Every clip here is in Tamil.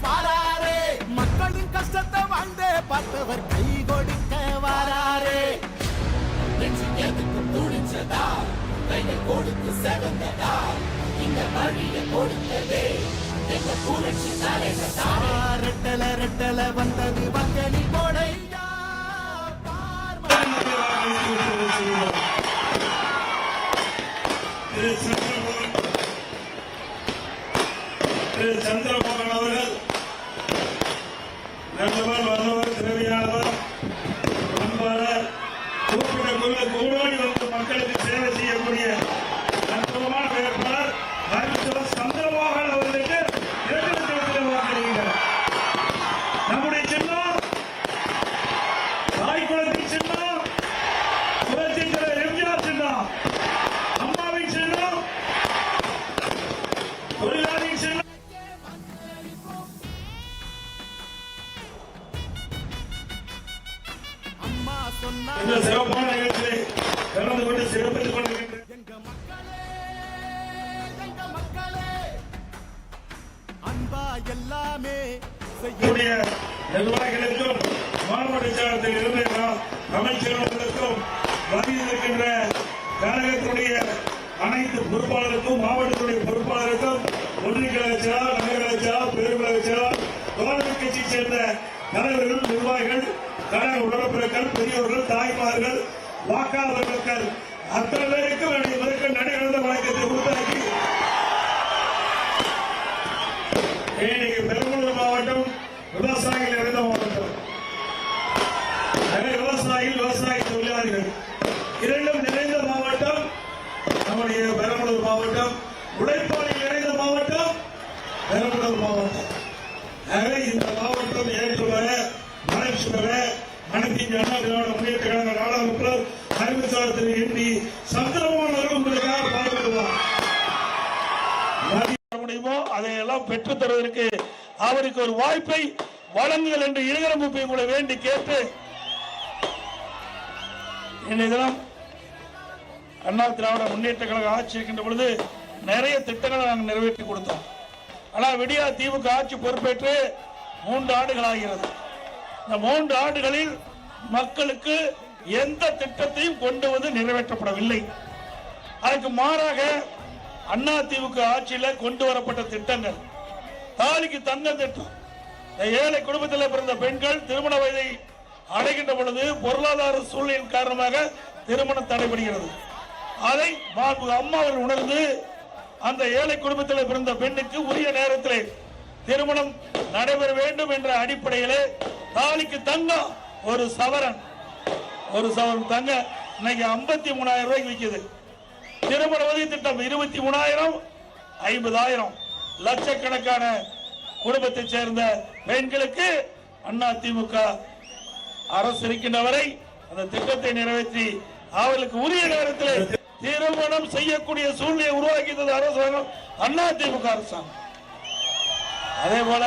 வாராரே. மக்களின் கஷ்டத்தை வாழ்ந்தே பார்த்தவர் கை கொடுக்க வாராரே. ரெட்டல ரெட்டல வந்தது மக்களின் கொடையா. பார்ம திரு சந்திரமோகன் அவர்கள் நல்லவர் வல்லவர் திறமையானவர் அன்பாளர் கூப்பிடக்குள்ள கூடோடி வந்து மக்களுக்கு சேவை செய்யக்கூடிய இந்த சிறப்பான நிகழ்ச்சியை கலந்து கொண்டு சிறப்பித்துக் கொண்டிருக்கின்ற அன்பா எல்லாமே செய்ய நிர்வாகிகளுக்கும் மாவட்ட சாரத்தில் இருந்த அமைச்சர்களுக்கும் வந்திருக்கின்ற கழகத்தினுடைய அனைத்து பொறுப்பாளருக்கும் மாவட்டத்துடைய பொறுப்பாளருக்கும் ஒன்றிய கழக செயலாளர் நகர கழக செயலாளர் பெருங்கழக செயலாளர் சேர்ந்த தலைவர்கள் நிர்வாகிகள் கழக உடன்பிறர்கள் பெரியோர்கள் தாய்மார்கள் வாக்காளர்கள் அத்தனை பேருக்கும் என்னுடைய முதற்க நடைபெறுந்த வழக்கத்தை உருவாக்கி இன்னைக்கு பெரம்பலூர் மாவட்டம் விவசாயிகள் நிறைந்த மாவட்டம் நிறைய விவசாயிகள் விவசாய தொழிலாளிகள் இரண்டும் நிறைந்த மாவட்டம் நம்முடைய பெரம்பலூர் மாவட்டம் உழைப்பாளி நிறைந்த மாவட்டம் பெரம்பலூர் மாவட்டம் ஆகவே இந்த மாவட்டம் ஏற்று வர வளர்ச்சி பெற அனைத்து இந்திய அண்ணா திராவிட முன்னேற்ற கழக நாடாளுமன்ற அறிவுச்சாரத்தில் எண்ணி சந்திரமான உங்களுக்காக பாடுபடுவார். முடியுமோ அதையெல்லாம் பெற்றுத் தருவதற்கு அவருக்கு ஒரு வாய்ப்பை வழங்குங்கள் என்று இருகரம்புப்பை உங்களை வேண்டி கேட்டு இன்றைய தினம் அண்ணா திராவிட முன்னேற்ற கழக ஆட்சி இருக்கின்ற பொழுது நிறைய திட்டங்களை நாங்கள் நிறைவேற்றி கொடுத்தோம். ஆனால் விடியா தீவுக்கு ஆட்சி பொறுப்பேற்று மூன்று ஆண்டுகள் ஆகிறது. இந்த மூன்று ஆண்டுகளில் மக்களுக்கு எந்த திட்டத்தையும் கொண்டு வந்து நிறைவேற்றப்படவில்லை. அதற்கு மாறாக அண்ணா திமுக ஆட்சியில் கொண்டு வரப்பட்ட திட்டங்கள். தாலிக்கு தங்க திட்டம். ஏழை குடும்பத்தில் பிறந்த பெண்கள் திருமண வயதை அடைகின்ற பொழுது பொருளாதார சூழ்நிலையின் காரணமாக திருமணம் தடைபடுகிறது. அதை அம்மாவில் உணர்ந்து அந்த ஏழை குடும்பத்தில் பிறந்த பெண்ணுக்கு உரிய நேரத்தில் திருமணம் நடைபெற வேண்டும் என்ற அடிப்படையிலே தாலிக்கு தங்கம் ஒரு சவரன் ஒரு சவரன் தங்க. இன்னைக்கு ஐம்பத்தி மூணாயிரம் ரூபாய்க்கு விற்குது திருமண உதவி திட்டம் இருபத்தி மூணாயிரம் ஐம்பதாயிரம். லட்சக்கணக்கான குடும்பத்தை சேர்ந்த பெண்களுக்கு அண்ணா திமுக அரசு இருக்கின்ற வரை அந்த திட்டத்தை நிறைவேற்றி அவர்களுக்கு உரிய நேரத்தில் திருமணம் செய்யக்கூடிய சூழ்நிலை உருவாக்கியது அரசாங்கம் அண்ணா திமுக அரசாங்கம். அதே போல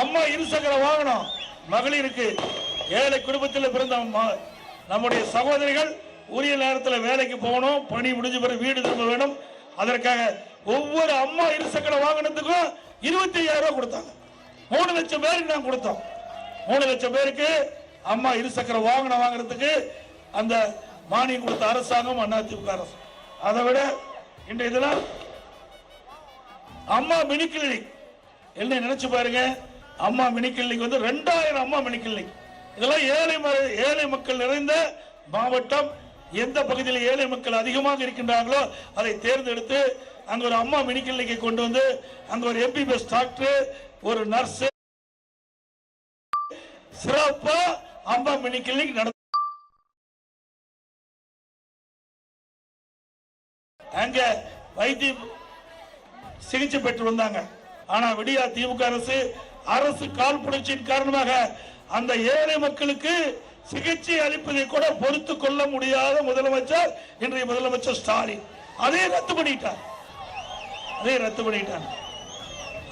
அம்மா இருசக்கர வாகனம் மகளிருக்கு ஏழை குடும்பத்தில் பிறந்த நம்முடைய சகோதரிகள் உரிய நேரத்தில் வேலைக்கு போகணும் பணி முடிஞ்ச பிறகு வீடு திரும்ப வேணும். அதற்காக ஒவ்வொரு அம்மா இருசக்கர வாகனத்துக்கும் இருபத்தி ஐயாயிரம் ரூபாய் கொடுத்தாங்க. மூணு லட்சம் பேருக்கு நான் கொடுத்தோம். மூணு லட்சம் பேருக்கு அம்மா இருசக்கர வாகனம் வாங்குறதுக்கு அந்த மானியம் கொடுத்த அரசாங்கம் அதிமுக அரசு. அதை விட இன்றைய இதில் அம்மா மினி கிளினிக் என்ன நினைச்சு பாருங்க? அம்மா மினி கிளினிக் வந்து ரெண்டாயிரம் அம்மா மினி கிளினிக் இதெல்லாம் ஏழை ஏழை மக்கள் நிறைந்த மாவட்டம். எந்த பகுதியில் ஏழை மக்கள் அதிகமாக இருக்கின்றார்களோ அதை தேர்ந்தெடுத்து அங்க ஒரு அம்மா மினிக்கிளினிக்கை கொண்டு வந்து அங்க ஒரு எம்பிபிஎஸ் டாக்டர் ஒரு நர்ஸ் சிறப்பா அம்மா மினி நடத்த அங்க வைத்தியம் சிகிச்சை பெற்று வந்தாங்க. ஆனா விடியா திமுக அரசு அரசு கால் புணர்ச்சியின் காரணமாக அந்த ஏழை மக்களுக்கு சிகிச்சை அளிப்பதை கூட பொறுத்து கொள்ள முடியாத முதலமைச்சர் இன்றைய முதலமைச்சர் ஸ்டாலின். அதே ரத்து பண்ணிட்டார். அதே ரத்து பண்ணிட்டார்.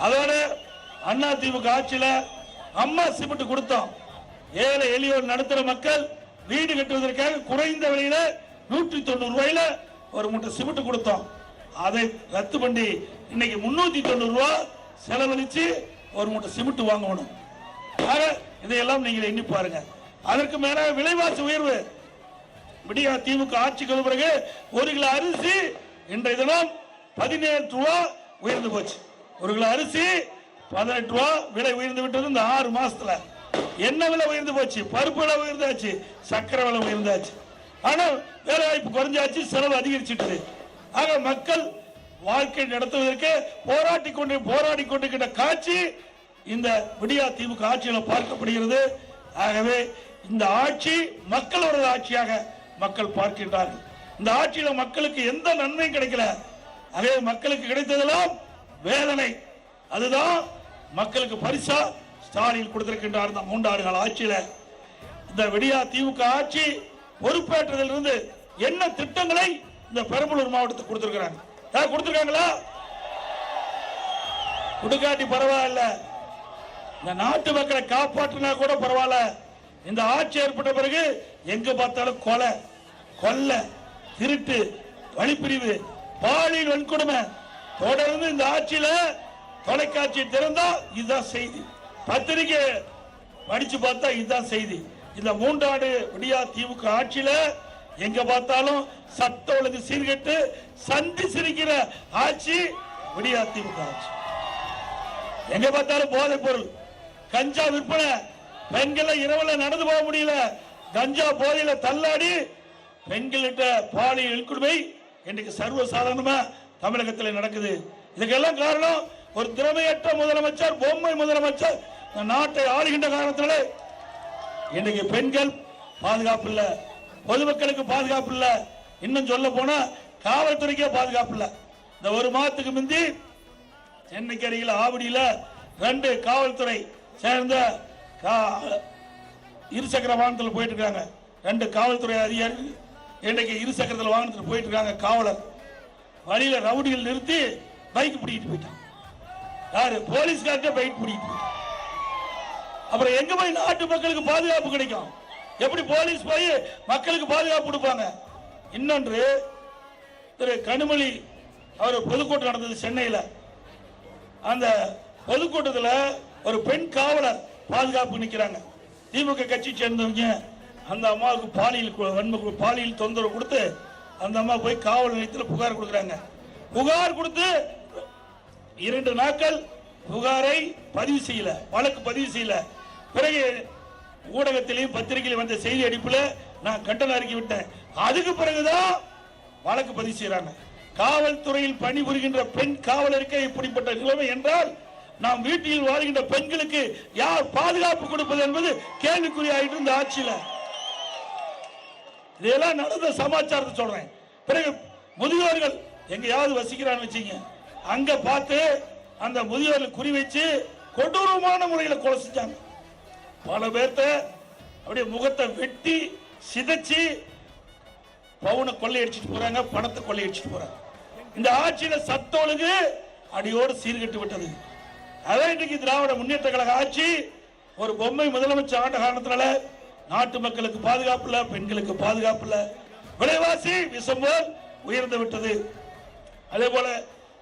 அதோட அண்ணா திமுக ஆட்சியில அம்மா சிமெண்ட் கொடுத்தோம். ஏழை எளியோர் நடுத்தர மக்கள் வீடு கட்டுவதற்காக குறைந்த விலையில நூற்றி தொண்ணூறு ரூபாயில ஒரு மூட்டை சிமெண்ட் கொடுத்தோம். அதை ரத்து பண்ணி இன்னைக்கு முன்னூத்தி தொண்ணூறு ரூபாய் செலவழிச்சு ஒரு மூட்டை சிமெண்ட் வாங்கணும். இதையெல்லாம் நீங்கள் எண்ணி பாருங்க. அதற்கு மேல விலைவாசி உயர்வு. விடியா திமுக ஆட்சிக்கு வந்த பிறகு ஒரு கிலோ அரிசி இன்றைய தினம் பதினேழு ரூபா உயர்ந்து போச்சு. ஒரு கிலோ அரிசி பதினெட்டு ரூபா விலை உயர்ந்து விட்டது இந்த ஆறு மாசத்துல. என்ன விலை உயர்ந்து போச்சு? பருப்பு விலை உயர்ந்தாச்சு சக்கரை விலை உயர்ந்தாச்சு. ஆனா வேலை வாய்ப்பு குறைஞ்சாச்சு செலவு அதிகரிச்சிட்டது. ஆக மக்கள் வாழ்க்கை நடத்துவதற்கு போராட்டி கொண்டு போராடி கொண்டிருக்கிற காட்சி இந்த விடியா திமுக ஆட்சியில் பார்க்கப்படுகிறது. ஆகவே இந்த ஆட்சி மக்களோட ஆட்சியாக மக்கள் பார்க்கின்றார்கள். இந்த ஆட்சியில மக்களுக்கு எந்த நன்மையும் கிடைக்கல. அதே மக்களுக்கு கிடைத்ததெல்லாம் வேதனை. அதுதான் மக்களுக்கு பரிசா ஸ்டாலின் கொடுத்திருக்கின்றார் இந்த மூன்றாண்டு கால ஆட்சியில. இந்த விடியா திமுக ஆட்சி பொறுப்பேற்றதிலிருந்து என்ன திட்டங்களை இந்த பெரம்பலூர் மாவட்டத்துக்கு கொடுத்திருக்கிறாங்க? யார் கொடுத்திருக்காங்களா? கொடுக்காட்டி பரவாயில்ல. இந்த நாட்டு மக்களை காப்பாற்றினா கூட பரவாயில்ல. இந்த ஆட்சி ஏற்பட்ட பிறகு எங்க பார்த்தாலும் கொலை கொல்லை திருட்டு வழிப்பிரிவு பாலியல் வன்கொடுமை. தொடர்ந்து இந்த ஆட்சியில தொலைக்காட்சி திறந்தா இதுதான் செய்தி. பத்திரிகை படிச்சு பார்த்தா இதுதான் செய்தி. இந்த மூன்றாண்டு விடியா திமுக ஆட்சியில எங்க பார்த்தாலும் சட்ட ஒழுங்கு சீர்கட்டு சந்தி சிரிக்கிற ஆட்சி விடியா திமுக ஆட்சி. எங்க பார்த்தாலும் போதைப் பொருள். கஞ்சா விற்பனை. பெண்களை இரவுல நடந்து போக முடியல. கஞ்சா போதையில தள்ளாடி பெண்கள்கிட்ட பாலியல் இழுக்குடுமை இன்னைக்கு சர்வசாதாரணமா தமிழகத்தில் நடக்குது. இதுக்கெல்லாம் காரணம் ஒரு திறமையற்ற முதலமைச்சர் பொம்மை முதலமைச்சர். நாட்டை ஆளுகின்ற காரணத்தினாலே இன்னைக்கு பெண்கள் பாதுகாப்பு இல்ல. பொதுமக்களுக்கு பாதுகாப்பு இல்ல. இன்னும் சொல்ல போனா காவல்துறைக்கே பாதுகாப்பு இல்ல. இந்த ஒரு மாதத்துக்கு முந்தி சென்னைக்கு அருகில் ஆவடியில ரெண்டு காவல்துறை சேர்ந்த கா- இருசக்கர வாகனத்தில் போயிட்டு இருக்காங்க ரெண்டு காவல்துறை அதிகாரிகள் இன்னைக்கு இருசக்கரத்தில் வாகனத்தில் போயிட்டு இருக்காங்க காவலர். வழியில ரவுடிகள் நிறுத்தி பைக் பிடிக்கிட்டு போயிட்டான். யாரு? போலீஸ்கார்ட்ட பைக் பிடிக்கிட்டு அப்புறம் எங்க போய் நாட்டு மக்களுக்கு பாதுகாப்பு கிடைக்கும்? எப்படி போலீஸ் போய் மக்களுக்கு பாதுகாப்பு கொடுப்பாங்க? இன்னொன்று திரு கனிமொழி அவர் பொதுக்கூட்டம் நடந்தது சென்னையில். அந்த பொதுக்கூட்டத்தில் ஒரு பெண் காவலர் பாதுகாப்பு நிற்கிறாங்க திமுக கட்சி சேர்ந்தவங்க அந்த அம்மாவுக்கு பாலியல் வன்மை பாலியல் தொந்தரவு கொடுத்து அந்த அம்மா போய் காவல் நிலையத்தில் புகார் கொடுக்குறாங்க. புகார் கொடுத்து இரண்டு நாட்கள் புகாரை பதிவு செய்யல வழக்கு பதிவு செய்யல. பிறகு ஊடகத்திலையும் பத்திரிகையிலும் வந்த செய்தி அடிப்பில் நான் கண்டனம் அறிக்கை விட்டேன். அதுக்கு பிறகுதான் வழக்கு பதிவு செய்யறாங்க. காவல்துறையில் பணிபுரிகின்ற பெண் காவலருக்கே இப்படிப்பட்ட நிலைமை என்றால் நாம் வீட்டில் வாழ்கின்ற பெண்களுக்கு யார் பாதுகாப்பு கொடுப்பது என்பது கேள்விக்குறியாயிட்டு இருந்த ஆட்சியில. இதெல்லாம் நடந்த சமாச்சாரத்தை சொல்றேன். பிறகு முதியோர்கள் எங்கேயாவது வசிக்கிறான்னு வச்சீங்க. அங்க பார்த்து அந்த முதியோர்கள் குறி வச்சு கொடூரமான முறையில் கொலை செஞ்சாங்க. பல பேர்த்த அப்படியே முகத்தை வெட்டி சிதைச்சு பவுனை கொள்ளையடிச்சிட்டு போறாங்க பணத்தை கொள்ளையடிச்சிட்டு போறாங்க. இந்த ஆட்சியில சட்ட அடியோடு சீர்கெட்டு விட்டது. அதான் இன்றைக்கு திராவிட முன்னேற்ற கழக ஆட்சி ஒரு பொம்மை முதலமைச்சர் ஆண்ட காரணத்தினால நாட்டு மக்களுக்கு பாதுகாப்பு இல்ல பெண்களுக்கு பாதுகாப்பு இல்ல. விலைவாசி விஷம் போல் உயர்ந்து விட்டது. அதே போல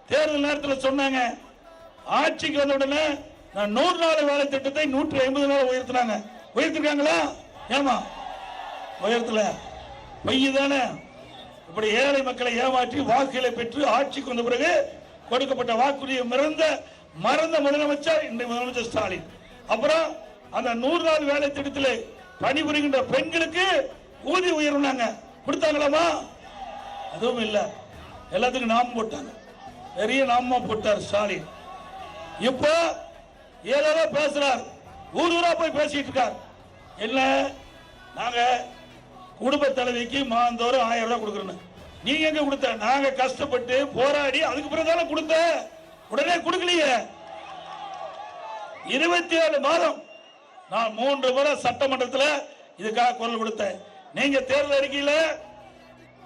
தேர்தல் நேரத்தில் சொன்னாங்க. ஆட்சிக்கு வந்த உடனே நான் நூறு நாள் வேலை திட்டத்தை நூற்றி ஐம்பது நாள் உயர்த்தினாங்க. உயர்த்திருக்காங்களா? ஏமா உயர்த்தல. பொய் தானே? இப்படி ஏழை மக்களை ஏமாற்றி வாக்குகளை பெற்று ஆட்சிக்கு வந்த பிறகு கொடுக்கப்பட்ட வாக்குறுதியை மிறந்த மறந்த முதலமைச்சர் இன்றைய முதலமைச்சர் ஸ்டாலின். அப்புறம் அந்த நூறு நாள் வேலை திட்டத்தில் பணிபுரிகின்ற பெண்களுக்கு ஊதிய உயர்வுனாங்க கொடுத்தாங்களாமா? அதுவும் இல்ல. எல்லாத்துக்கும் நாம போட்டாங்க. பெரிய நாமமா போட்டார் ஸ்டாலின். இப்போ ஏதாவது பேசுறார். ஊர் ஊரா போய் பேசிட்டு இருக்கார். என்ன? நாங்க குடும்ப தலைவிக்கு மாந்தோறும் ஆயிரம் ரூபாய் கொடுக்கறோம் நீங்க எங்க கொடுத்த? நாங்க கஷ்டப்பட்டு போராடி அதுக்கு பிறகு தானே கொடுத்த? உடனே கொடுக்கலையே. இருபத்தி ஏழு மாதம் நான் மூன்று முறை சட்டமன்றத்தில் இதுக்காக குரல் கொடுத்தேன். நீங்க தேர்தல் அறிக்கையில்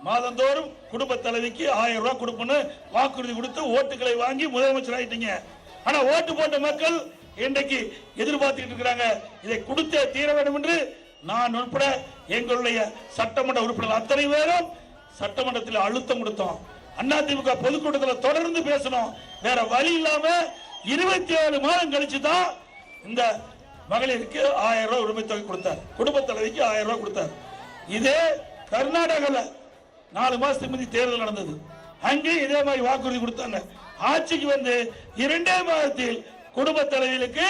மாதந்தோறும் குடும்ப தலைவிக்கு ஆயிரம் ரூபாய் கொடுப்போம்னு வாக்குறுதி கொடுத்து ஓட்டுகளை வாங்கி முதலமைச்சர் ஆயிட்டீங்க. ஆனா ஓட்டு போட்ட மக்கள் இன்றைக்கு எதிர்பார்த்துக்கிட்டு இருக்கிறாங்க. இதை கொடுத்தே தீர வேண்டும் என்று நான் உட்பட எங்களுடைய சட்டமன்ற உறுப்பினர் அத்தனை பேரும் சட்டமன்றத்தில் அழுத்தம் கொடுத்தோம். அதிமுக பொதுக்கூட்டத்தில் தொடர்ந்து பேசணும். வேற வழி இல்லாம இருபத்தி ஏழு மாதம் கழிச்சு தான் இந்த மகளிருக்கு ஆயிரம் ரூபாய் உரிமை தொகை கொடுத்தார். குடும்ப தலைவிக்கு ஆயிரம் ரூபாய் கொடுத்தார். இதே கர்நாடகால நாலு மாசத்துக்கு முந்தி தேர்தல் நடந்தது. அங்கேயும் இதே மாதிரி வாக்குறுதி கொடுத்தாங்க. ஆட்சிக்கு வந்து இரண்டே மாதத்தில் குடும்ப தலைவிகளுக்கு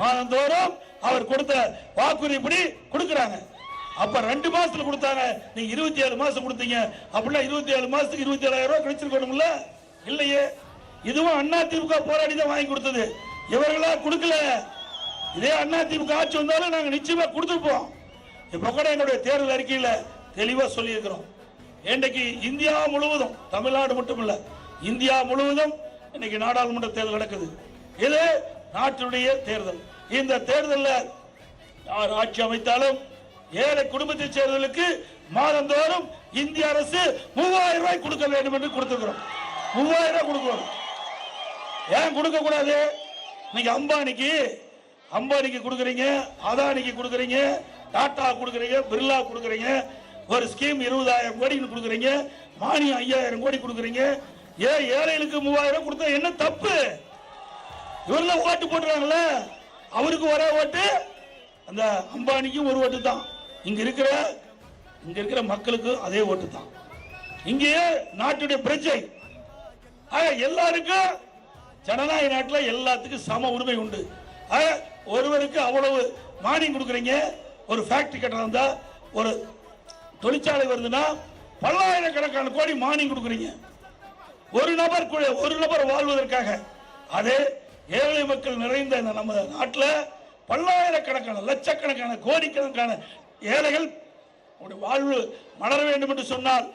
மாதந்தோறும் அவர் கொடுத்த வாக்குறுதிப்படி கொடுக்கிறாங்க. அப்ப ரெண்டு மாசத்துல கொடுத்தாங்க. நீங்க இருபத்தி ஏழு மாசம் கொடுத்தீங்க. அப்படின்னா இருபத்தி ஏழு மாசத்துக்கு இருபத்தி ஏழாயிரம் ரூபாய் கிடைச்சிருக்கணும்ல இல்லையே. இதுவும் அண்ணா திமுக போராடி தான் வாங்கி கொடுத்தது. இவர்களா கொடுக்கல. இதே அண்ணா திமுக ஆட்சி வந்தாலும் நாங்க நிச்சயமா கொடுத்துருப்போம். இப்ப கூட என்னுடைய தேர்தல் அறிக்கையில தெளிவா சொல்லியிருக்கிறோம். இன்றைக்கு இந்தியா முழுவதும் தமிழ்நாடு மட்டும் இல்ல இந்தியா முழுவதும் இன்னைக்கு நாடாளுமன்ற தேர்தல் நடக்குது. இது நாட்டினுடைய தேர்தல். இந்த தேர்தலில் யார் ஆட்சி அமைத்தாலும் ஏழை குடும்பத்தைச் சேர்ந்தவர்களுக்கு மாதந்தோறும் இந்திய அரசு மூவாயிரம் ரூபாய் கொடுக்க வேண்டும் என்று கொடுத்துக்கிறோம் மூவாயிரம் ரூபாய் கொடுக்கணும். ஏன் கொடுக்க கூடாது நீங்க அம்பானிக்கு அம்பானிக்கு கொடுக்குறீங்க அதானிக்கு கொடுக்குறீங்க டாடா கொடுக்குறீங்க பிர்லா கொடுக்குறீங்க ஒரு ஸ்கீம் இருபதாயிரம் கோடின்னு கொடுக்குறீங்க மானியம் ஐயாயிரம் கோடி கொடுக்குறீங்க. ஏன் ஏழைகளுக்கு மூவாயிரம் கொடுத்தா என்ன தப்பு? இவரெல்லாம் ஓட்டு போட்டுறாங்களே அவருக்கு ஒரே ஓட்டு அந்த அம்பானிக்கும் ஒரு ஓட்டு தான் இங்க இருக்கிற இங்க இருக்கிற மக்களுக்கு அதே ஓட்டு தான் இங்கேயே நாட்டுடைய பிரஜை. எல்லாருக்கும் ஜனநாயக நாட்டில் எல்லாத்துக்கும் சம உரிமை உண்டு. ஒருவருக்கு அவ்வளவு மானியம் கொடுக்குறீங்க ஒரு ஃபேக்டரி கட்டணம் ஒரு தொழிற்சாலை வருதுன்னா பல்லாயிரக்கணக்கான கோடி மானியம் கொடுக்குறீங்க. ஒரு நபர் ஒரு நபர் வாழ்வதற்காக. அதே ஏழை மக்கள் நிறைந்த இந்த நம்ம நாட்டில் பல்லாயிரக்கணக்கான லட்சக்கணக்கான கோடிக்கணக்கான ஏழைகள் உங்களுடைய வாழ்வு மலர வேண்டும் என்று சொன்னால்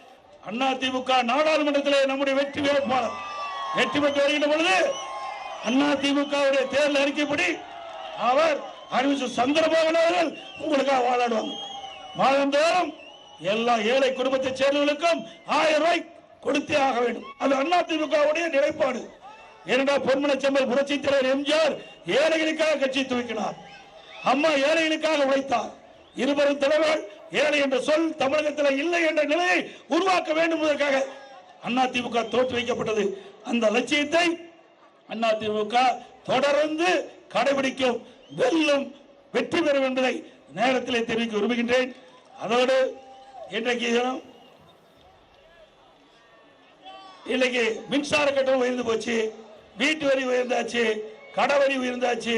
அண்ணா திமுக நாடாளுமன்றத்திலே நம்முடைய வெற்றி வேட்பாளர் வெற்றி பெற்று வருகின்ற பொழுது அண்ணா திமுகவுடைய தேர்தல் அறிக்கைப்படி அவர் அறிவிச்ச சந்திரபோகன் அவர்கள் உங்களுக்காக வாழாடுவாங்க. மாதந்தோறும் எல்லா ஏழை குடும்பத்தை சேர்ந்தவர்களுக்கும் ஆயிரம் ரூபாய் கொடுத்தே ஆக வேண்டும். அது அண்ணா திமுகவுடைய நிலைப்பாடு ஏனென்றால் பொன்மனச்செம்மல் புரட்சி தலைவர் எம்ஜிஆர் ஏழைகளுக்காக கட்சி துவக்கினார். அம்மா ஏழைகளுக்காக உழைத்தார். இருவரும் தலைவர் ஏழை என்ற சொல் தமிழகத்தில் இல்லை என்ற நிலையை உருவாக்க வேண்டும் என்பதற்காக அண்ணா திமுக தோற்று வைக்கப்பட்டது. அந்த லட்சியத்தை அண்ணா திமுக தொடர்ந்து கடைபிடிக்கும் வெல்லும் வெற்றி பெறும் என்பதை நேரத்திலே தெரிவிக்க விரும்புகின்றேன். அதோடு இன்றைக்கு தினம் இன்னைக்கு மின்சார கட்டணம் உயர்ந்து போச்சு வீட்டு வரி உயர்ந்தாச்சு கடை வரி உயர்ந்தாச்சு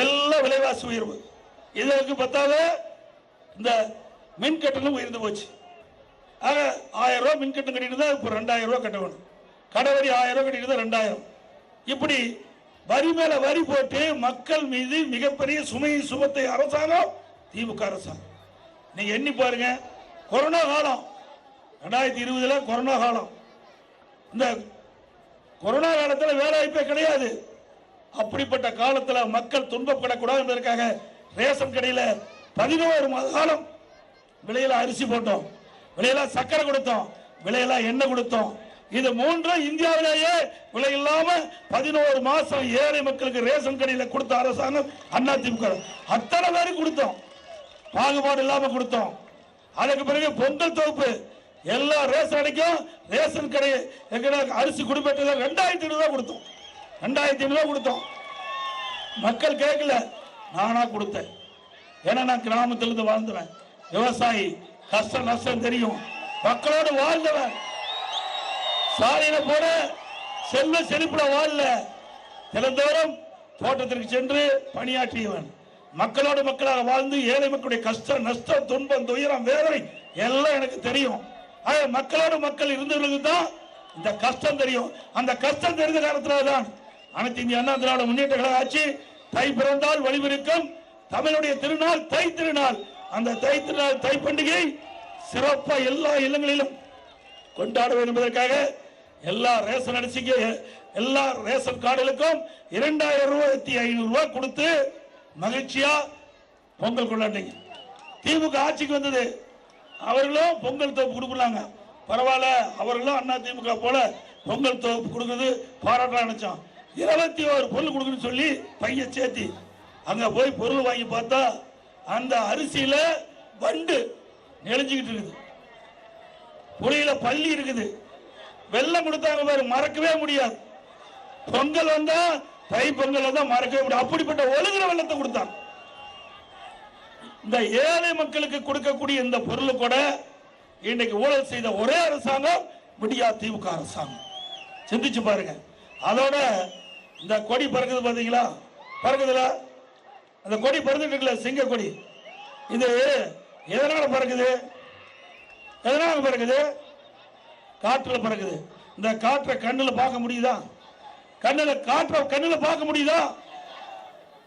எல்லாம் விலைவாசி உயர்வு. இதற்கு பத்தாவது இந்த மின் கட்டணம் உயர்ந்து போச்சு. ஆக ஆயிரம் ரூபாய் மின் கட்டணம் கட்டிட்டு தான் இப்போ ரெண்டாயிரம் ரூபாய் கட்ட வேணும். கடை வரி ஆயிரம் ரூபாய் கட்டிட்டு தான் ரெண்டாயிரம். இப்படி வரி மேல வரி போட்டு மக்கள் மீது மிகப்பெரிய சுமையை சுமத்தை அரசாங்கம் திமுக அரசாங்கம். நீங்க எண்ணி பாருங்க கொரோனா காலம் ரெண்டாயிரத்தி இருபதுல கொரோனா காலம். இந்த கொரோனா காலத்தில் வேலை வாய்ப்பே கிடையாது. அப்படிப்பட்ட காலத்தில் மக்கள் துன்பப்படக்கூடாது என்பதற்காக ரேஷன் கடையில் பதினோரு மாத காலம் விலையில அரிசி போட்டோம். விலையில சக்கரை கொடுத்தோம். விலையில எண்ணெய் கொடுத்தோம். இது மூன்றும் இந்தியாவிலேயே விலை இல்லாம பதினோரு மாசம் ஏழை மக்களுக்கு ரேஷன் கடையில கொடுத்த அரசாங்கம் அண்ணா திமுக அத்தனை பேரும் கொடுத்தோம். பாகுபாடு இல்லாம கொடுத்தோம். அதுக்கு பிறகு பொங்கல் தொகுப்பு. எல்லா ரேஷன் அடைக்கும் ரேஷன் கடை எங்கடா அரிசி குடிப்பேட்டை ரெண்டாயிரத்தி ஐநூறு கொடுத்தோம். ரெண்டாயிரத்தி ஐநூறுவா கொடுத்தோம். மக்கள் கேட்கல. நானா கொடுத்தேன். ஏன்னா நான் கிராமத்துல இருந்து வாழ்ந்தவன். விவசாயி கஷ்டம் நஷ்டம் தெரியும். மக்களோடு வாழ்ந்தவன். சாலையில போன செல்வ செழிப்புல வாழல. தினந்தோறும் தோட்டத்திற்கு சென்று பணியாற்றியவன். மக்களோடு மக்களாக வாழ்ந்து ஏழை மக்களுடைய கஷ்டம் நஷ்டம் துன்பம் துயரம் வேதனை எல்லாம் எனக்கு தெரியும். ஆக மக்களோடு மக்கள் இருந்தவர்களுக்கு தான் இந்த கஷ்டம் தெரியும். அந்த கஷ்டம் தெரிந்த காரணத்தினால தான் அனைத்து இந்திய அண்ணா திராவிட முன்னேற்ற கழக ஆட்சி தை பிறந்தால் வழிவிருக்கும் தமிழுடைய திருநாள் தை திருநாள். அந்த தை திருநாள் தை பண்டிகை சிறப்பா எல்லா இல்லங்களிலும் கொண்டாட வேண்டும் என்பதற்காக எல்லா ரேஷன் அரிசிக்கு எல்லா ரேஷன் கார்டுகளுக்கும் இரண்டாயிரம் ரூபாய் ஐநூறு ரூபாய் கொடுத்து மகிழ்ச்சியா பொங்கல் கொண்டாடிங்க திமுக ஆட்சிக்கு வந்தது. அவர்களும் பொங்கல் தொகுப்பு கொடுக்கலாங்க. பரவாயில்ல அவர்களும் அண்ணா திமுக போல பொங்கல் தொகுப்பு கொடுக்குறது பாராட்ட நினைச்சோம். இருபத்தி ஒரு பொருள் கொடுக்குன்னு சொல்லி பையன் சேர்த்தி அங்க போய் பொருள் வாங்கி பார்த்தா அந்த அரிசியில வண்டு நெளிஞ்சுக்கிட்டு இருக்குது. புளியில பள்ளி இருக்குது. வெள்ளம் கொடுத்தாங்க பாரு மறக்கவே முடியாது. பொங்கல் வந்தா தை பொங்கல் தான் மறக்கவே முடியும் அப்படிப்பட்ட ஒழுங்குற வெள்ளத்தை கொடுத்தாங்க. இந்த ஏழை மக்களுக்கு கொடுக்கக்கூடிய இந்த பொருள் கூட இன்னைக்கு ஊழல் செய்த ஒரே அரசாங்கம் விடியா திமுக அரசாங்கம். சிந்திச்சு பாருங்க. அதோட இந்த கொடி பறக்குது பாத்தீங்களா? பறக்குதுல? அந்த கொடி பறந்துட்டு இருக்குல்ல சிங்க கொடி. இது எதனால பறக்குது? எதனால பறக்குது? காற்றுல பறக்குது. இந்த காற்றை கண்ணில் பார்க்க முடியுதா? கண்ணில் காற்றை கண்ணில் பார்க்க முடியுதா?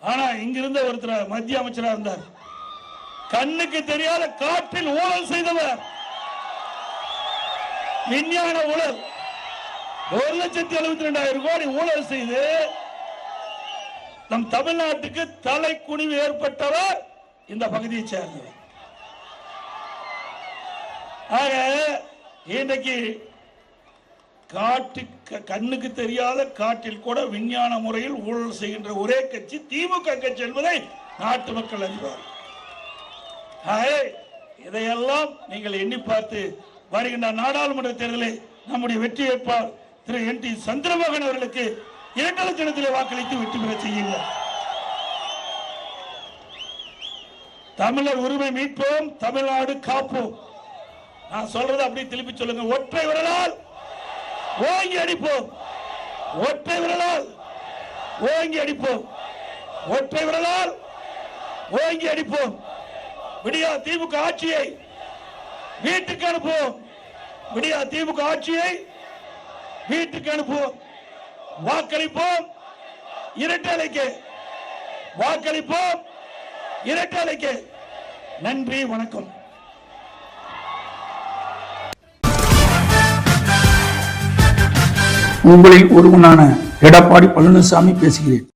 ஆனா இங்கிருந்த ஒருத்தர் மத்திய அமைச்சராக இருந்தார். கண்ணுக்கு தெரியாத காற்றில் ஊழல் செய்தவர். விஞ்ஞான ஊழல். ஒரு லட்சத்தி எழுபத்தி ரெண்டாயிரம் கோடி ஊழல் செய்து நம் தமிழ்நாட்டுக்கு தலை குனிவு ஏற்பட்டவர் இந்த பகுதியை சேர்ந்தவர். ஆக இன்றைக்கு காட்டு கண்ணுக்கு தெரியாத காட்டில் கூட விஞ்ஞான முறையில் ஊழல் செய்கின்ற ஒரே கட்சி திமுக கட்சி என்பதை நாட்டு மக்கள் அறிவார் இதையெல்லாம் நீங்கள் எண்ணி பார்த்து வருகின்ற நாடாளுமன்ற தேர்தலில் நம்முடைய வெற்றி வேட்பாளர் திரு என் டி சந்திரமோகன் அவர்களுக்கு இரட்டை தினத்திலே வாக்களித்து வெற்றி பெற செய்யுங்கள் தமிழர் உரிமை மீட்போம் தமிழ்நாடு காப்போம். நான் சொல்றது அப்படியே திருப்பி சொல்லுங்க. ஒற்றை விரலால் ஓங்கி அடிப்போம். ஒற்றை விரலால் ஓங்கி அடிப்போம். ஒற்றை விரலால் ஓங்கி அடிப்போம். விடியா திமுக ஆட்சியை வீட்டுக்கு அனுப்புவோம். விடியா திமுக ஆட்சியை வீட்டுக்கு அனுப்புவோம். வாக்களிப்போம். இரட்டை அலைக்கு வாக்களிப்போம். இரட்டை அலைக்கு நன்றி வணக்கம். உங்களில் ஒருவனான எடப்பாடி பழனிசாமி பேசுகிறேன்.